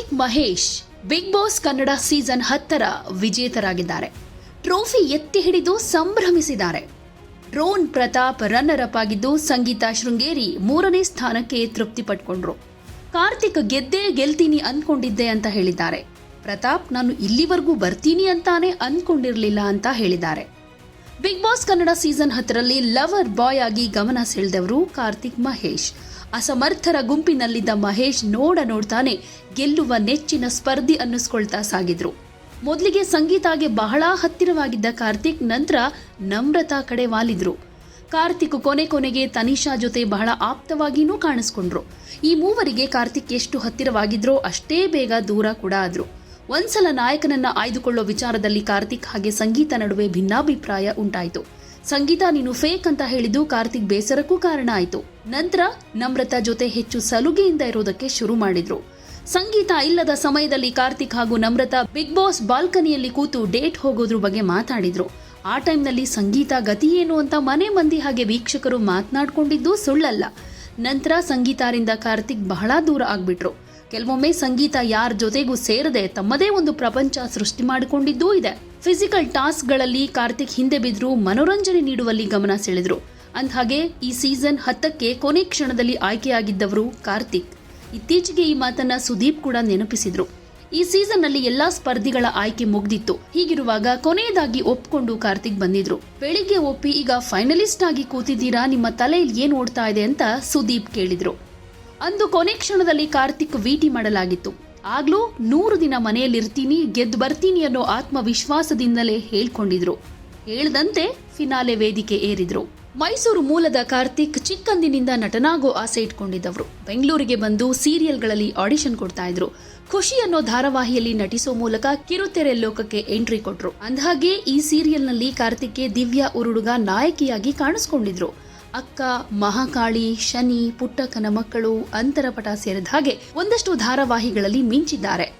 Karthik Mahesh, Bigg Boss Kannada season ಹತ್ತರ ವಿಜೇತರಾಗಿದ್ದಾರೆ. Trophy ಎತ್ತಿ ಹಿಡಿದು ಸಂಭ್ರಮಿಸಿದ್ದಾರೆ. ಡ್ರೋನ್ ಪ್ರತಾಪ್ ರನ್ನರ್ ಅಪ್ ಆಗಿದ್ದು ಸಂಗೀತ ಶೃಂಗೇರಿ ಮೂರನೇ ಸ್ಥಾನಕ್ಕೆ ತೃಪ್ತಿ ಪಟ್ಕೊಂಡ್ರು. ಕಾರ್ತಿಕ್ ಗೆದ್ದೇ ಗೆಲ್ತೀನಿ ಅನ್ಕೊಂಡಿದ್ದೆ ಅಂತ ಹೇಳಿದ್ದಾರೆ. ಪ್ರತಾಪ್, ನಾನು ಇಲ್ಲಿವರೆಗೂ ಬರ್ತೀನಿ ಅಂತಾನೆ ಅನ್ಕೊಂಡಿರಲಿಲ್ಲ ಅಂತ ಹೇಳಿದ್ದಾರೆ. ಬಿಗ್ ಬಾಸ್ ಕನ್ನಡ ಸೀಸನ್ ಹತ್ತರಲ್ಲಿ ಲವರ್ ಬಾಯ್ ಆಗಿ ಗಮನ ಸೆಳೆದವರು ಕಾರ್ತಿಕ್ ಮಹೇಶ್. ಅಸಮರ್ಥರ ಗುಂಪಿನಲ್ಲಿದ್ದ ಮಹೇಶ್ ನೋಡ ನೋಡ್ತಾನೆ, ಗೆಲ್ಲುವ ನೆಚ್ಚಿನ ಸ್ಪರ್ಧಿ ಅನ್ನಿಸ್ಕೊಳ್ತಾ ಸಾಗಿದ್ರು. ಮೊದಲಿಗೆ ಸಂಗೀತಾಗೆ ಬಹಳ ಹತ್ತಿರವಾಗಿದ್ದ ಕಾರ್ತಿಕ್ ನಂತರ ನಮ್ರತಾ ಕಡೆ ವಾಲಿದ್ರು. ಕಾರ್ತಿಕ್ ಕೊನೆ ಕೊನೆಗೆ ತನಿಷಾ ಜೊತೆ ಬಹಳ ಆಪ್ತವಾಗಿಯೂ ಕಾಣಿಸ್ಕೊಂಡ್ರು. ಈ ಮೂವರಿಗೆ ಕಾರ್ತಿಕ್ ಎಷ್ಟು ಹತ್ತಿರವಾಗಿದ್ರೋ ಅಷ್ಟೇ ಬೇಗ ದೂರ ಕೂಡ ಆದ್ರು. ಒಂದ್ಸಲ ನಾಯಕನನ್ನ ಆಯ್ದುಕೊಳ್ಳೋ ವಿಚಾರದಲ್ಲಿ ಕಾರ್ತಿಕ್ ಹಾಗೆ ಸಂಗೀತ ನಡುವೆ ಭಿನ್ನಾಭಿಪ್ರಾಯ ಉಂಟಾಯಿತು. ಸಂಗೀತ ನೀನು ಫೇಕ್ ಅಂತ ಹೇಳಿದ್ದು ಕಾರ್ತಿಕ್ ಬೇಸರಕ್ಕೂ ಕಾರಣ ಆಯಿತು. ನಂತರ ನಮ್ರತಾ ಜೊತೆ ಹೆಚ್ಚು ಸಲುಗೆಯಿಂದ ಇರೋದಕ್ಕೆ ಶುರು ಮಾಡಿದ್ರು. ಸಂಗೀತ ಇಲ್ಲದ ಸಮಯದಲ್ಲಿ ಕಾರ್ತಿಕ್ ಹಾಗೂ ನಮ್ರತಾ ಬಿಗ್ ಬಾಸ್ ಬಾಲ್ಕನಿಯಲ್ಲಿ ಕೂತು ಡೇಟ್ ಹೋಗೋದ್ರ ಬಗ್ಗೆ ಮಾತಾಡಿದ್ರು. ಆ ಟೈಮ್ನಲ್ಲಿ ಸಂಗೀತ ಗತಿ ಏನು ಅಂತ ಮನೆ ಮಂದಿ ಹಾಗೆ ವೀಕ್ಷಕರು ಮಾತನಾಡ್ಕೊಂಡಿದ್ದು ಸುಳ್ಳಲ್ಲ. ನಂತರ ಸಂಗೀತಾರಿಂದ ಕಾರ್ತಿಕ್ ಬಹಳ ದೂರ ಆಗ್ಬಿಟ್ರು. ಕೆಲವೊಮ್ಮೆ ಸಂಗೀತ ಯಾರ ಜೊತೆಗೂ ಸೇರದೆ ತಮ್ಮದೇ ಒಂದು ಪ್ರಪಂಚ ಸೃಷ್ಟಿ ಮಾಡಿಕೊಂಡಿದ್ದೂ ಇದೆ. ಫಿಸಿಕಲ್ ಟಾಸ್ಕ್ಗಳಲ್ಲಿ ಕಾರ್ತಿಕ್ ಹಿಂದೆ ಬಿದ್ರು ಮನೋರಂಜನೆ ನೀಡುವಲ್ಲಿ ಗಮನ ಸೆಳೆದರು. ಅಂದಹಾಗೆ ಈ ಸೀಸನ್ ಹತ್ತಕ್ಕೆ ಕೊನೆ ಕ್ಷಣದಲ್ಲಿ ಆಯ್ಕೆಯಾಗಿದ್ದವರು ಕಾರ್ತಿಕ್. ಇತ್ತೀಚೆಗೆ ಈ ಮಾತನ್ನ ಸುದೀಪ್ ಕೂಡ ನೆನಪಿಸಿದ್ರು. ಈ ಸೀಸನ್ನಲ್ಲಿ ಎಲ್ಲಾ ಸ್ಪರ್ಧಿಗಳ ಆಯ್ಕೆ ಮುಗ್ದಿತ್ತು. ಹೀಗಿರುವಾಗ ಕೊನೆಯದಾಗಿ ಒಪ್ಕೊಂಡು ಕಾರ್ತಿಕ್ ಬಂದಿದ್ರು. ಬೆಳಿಗ್ಗೆ ಒಪ್ಪಿ ಈಗ ಫೈನಲಿಸ್ಟ್ ಆಗಿ ಕೂತಿದ್ದೀರಾ ನಿಮ್ಮ ತಲೆಯಲ್ಲಿ ಏನು ಓಡ್ತಾ ಇದೆ ಅಂತ ಸುದೀಪ್ ಕೇಳಿದ್ರು. ಅಂದು ಕೊನೆ ಕ್ಷಣದಲ್ಲಿ ಕಾರ್ತಿಕ್ ವಿಟಿ ಮಾಡಲಾಗಿತ್ತು. ಆಗ್ಲೂ ನೂರು ದಿನ ಮನೆಯಲ್ಲಿರ್ತೀನಿ, ಗೆದ್ದು ಬರ್ತೀನಿ ಅನ್ನೋ ಆತ್ಮವಿಶ್ವಾಸದಿಂದಲೇ ಹೇಳ್ಕೊಂಡಿದ್ರು. ಹೇಳ್ದಂತೆ ಫಿನಾಲೆ ವೇದಿಕೆ ಏರಿದ್ರು. ಮೈಸೂರು ಮೂಲದ ಕಾರ್ತಿಕ್ ಚಿಕ್ಕಂದಿನಿಂದ ನಟನಾಗೋ ಆಸೆ ಇಟ್ಕೊಂಡಿದ್ದವರು. ಬೆಂಗಳೂರಿಗೆ ಬಂದು ಸೀರಿಯಲ್ಗಳಲ್ಲಿ ಆಡಿಷನ್ ಕೊಡ್ತಾ ಇದ್ರು. ಖುಷಿ ಅನ್ನೋ ಧಾರಾವಾಹಿಯಲ್ಲಿ ನಟಿಸೋ ಮೂಲಕ ಕಿರುತೆರೆ ಲೋಕಕ್ಕೆ ಎಂಟ್ರಿ ಕೊಟ್ರು. ಅಂದಹಾಗೆ ಈ ಸೀರಿಯಲ್ನಲ್ಲಿ ಕಾರ್ತಿಕ್ಗೆ ದಿವ್ಯಾ ಉರುಡುಗ ನಾಯಕಿಯಾಗಿ ಕಾಣಿಸ್ಕೊಂಡಿದ್ರು. ಅಕ್ಕ ಮಹಾಕಾಳಿ ಶನಿ ಪುಟ್ಟಕ್ಕನ ಮಕ್ಕಳು ಅಂತರಪಟ ಸೇರಿದ ಹಾಗೆ ಒಂದಷ್ಟು ಧಾರಾವಾಹಿಗಳಲ್ಲಿ ಮಿಂಚಿದ್ದಾರೆ.